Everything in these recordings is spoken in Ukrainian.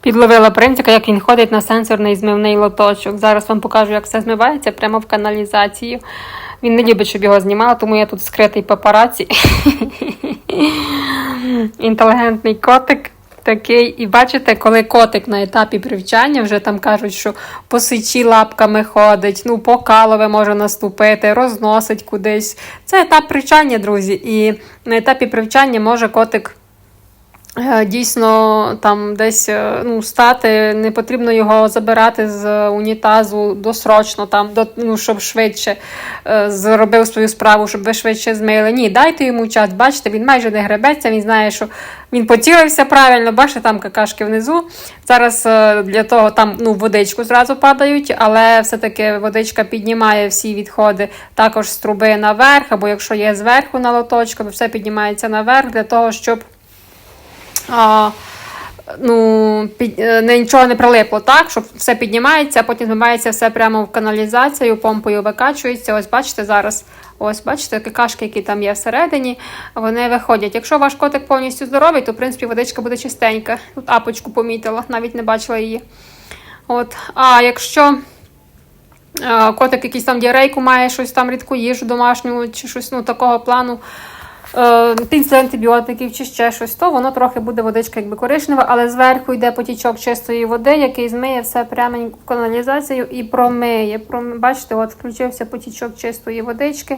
Підловила принцика, як він ходить на сенсорний змивний лоточок. Зараз вам покажу, як все змивається прямо в каналізацію. Він не любить, щоб його знімали, тому я тут скритий папараці. Інтелігентний котик. Такий, і бачите, коли котик на етапі привчання, вже там кажуть, що по сичі лапками ходить, ну, по калове може наступити, розносить кудись. Це етап привчання, друзі. І на етапі привчання може котик Дійсно, там десь е, ну, стати, не потрібно його забирати з унітазу досрочно, там, до, ну, щоб швидше е, зробив свою справу, щоб ви швидше змили. Ні, дайте йому час. Бачите, він майже не гребеться, він знає, що він поцілився правильно, бачите, там какашки внизу. Зараз е, для того там ну, водичку зразу падають, але все-таки водичка піднімає всі відходи також з труби наверх, або якщо є зверху на лоточку, то все піднімається наверх для того, щоб а, ну, під, е, нічого не прилипло, так, щоб все піднімається, а потім змивається все прямо в каналізацію, помпою викачується. Ось бачите зараз. Ось, бачите, какашки, які там є всередині, вони виходять. Якщо ваш котик повністю здоровий, то в принципі водичка буде чистенька. Тут апочку помітила, навіть не бачила її. От. А якщо е, котик якийсь там діарейку має, щось там рідку їжу домашню, чи щось ну, такого плану, після антибіотиків чи ще щось, то воно трохи буде водичка якби коричнева, але зверху йде потічок чистої води, який змиє все прямо в каналізацію і промиє. Пром- Бачите, от включився потічок чистої водички,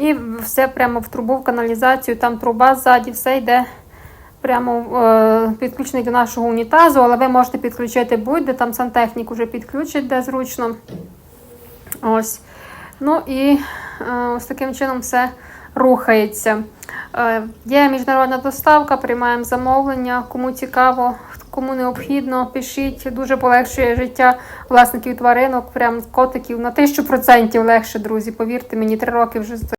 і все прямо в трубу, в каналізацію, там труба ззаді, все йде. Прямо е, підключений до нашого унітазу, але ви можете підключити будь-де, там сантехнік уже підключить, де зручно. Ось. Ну і е, ось таким чином все рухається. Е, є міжнародна доставка, приймаємо замовлення. Кому цікаво, кому необхідно, пишіть. Дуже полегшує життя власників тваринок, прям котиків на 1000% легше, друзі. Повірте мені, три роки вже